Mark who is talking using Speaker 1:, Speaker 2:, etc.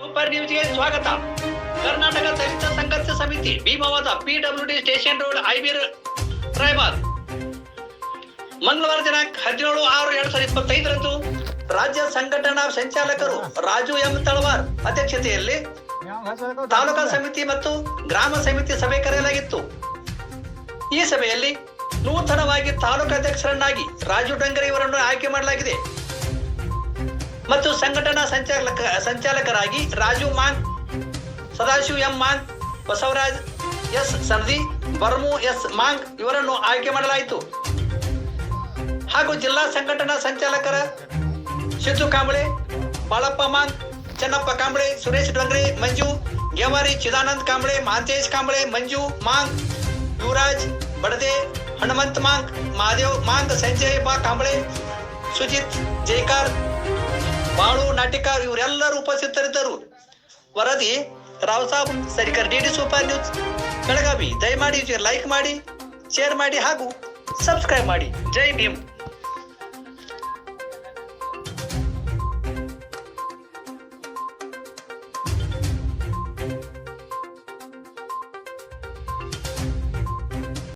Speaker 1: Super ನ್ಯೂಸ್ಗೆ ಸ್ವಾಗತ. Karnataka Dalit Sangharsha Samiti, Bhimavada PWD station road ಐಬೀರ್ ರಾಯಬಾದ್ ಮಂಗಳವಾರ ದಿನಾಂಕ ಹದಿನೇಳು ಆರು ಎರಡ್ ಸಾವಿರದ ಇಪ್ಪತ್ತೈದರಂದು ರಾಜ್ಯ ಸಂಘಟನಾ ಸಂಚಾಲಕರು ರಾಜು ಎಂ ತಳವಾರ್ ಅಧ್ಯಕ್ಷತೆಯಲ್ಲಿ ತಾಲೂಕಾ ಸಮಿತಿ ಮತ್ತು ಗ್ರಾಮ ಸಮಿತಿ ಸಭೆ ಕರೆಯಲಾಗಿತ್ತು. ಈ ಸಭೆಯಲ್ಲಿ ನೂತನವಾಗಿ ತಾಲೂಕು ಅಧ್ಯಕ್ಷರನ್ನಾಗಿ ರಾಜು ಡಂಗರಿ ಇವರನ್ನು ಆಯ್ಕೆ ಮಾಡಲಾಗಿದೆ. ಮತ್ತು ಸಂಘಟನಾ ಸಂಚಾಲಕ ಸಂಚಾಲಕರಾಗಿ Raju Mang Sadashiv M Mang Basavaraj S Sardi Barmu S Mang ಇವರನ್ನು ಆಯ್ಕೆ ಮಾಡಲಾಯಿತು. ಹಾಗೂ ಜಿಲ್ಲಾ ಸಂಘಟನಾ ಸಂಚಾಲಕರ ಸಿದ್ದು ಕಾಂಬಳೆ, ಬಾಳಪ್ಪ ಮಾಂಗ್ ಚೆನ್ನಪ್ಪ ಕಾಂಬಳೆ, ಸುರೇಶ್ ಡೊಂಗ್ರೆ, ಮಂಜು, ಗೇವಾರಿ ಚಿದಾನಂದ್ ಕಾಂಬಳೆ, ಮಾಂತೇಶ್ ಕಾಂಬಳೆ, ಮಂಜು ಮಾಂಗ್, ಯುವರಾಜ್ ಬಡದೆ, ಹನುಮಂತ್ ಮಾಂಗ್ ಮಹಾದೇವ್ ಮಾಂಗ್, ಸಂಜಯ್ ಬಾ ಕಾಂಬಳೆ, ಸುಜಿತ್ ಜೈಕಾರ್ ಬಾಳು ಇವರೆಲ್ಲರೂ ಉಪಸ್ಥಿತರಿದ್ದರು. ವರದಿ Rao Sab, Sarikar D D super news, Belagavi. ದಯಮಾಡಿ ಲೈಕ್ ಮಾಡಿ ಶೇರ್ ಮಾಡಿ ಹಾಗೂ ಸಬ್ಸ್ಕ್ರೈಬ್ ಮಾಡಿ. ಜೈ ಭೀಮ್.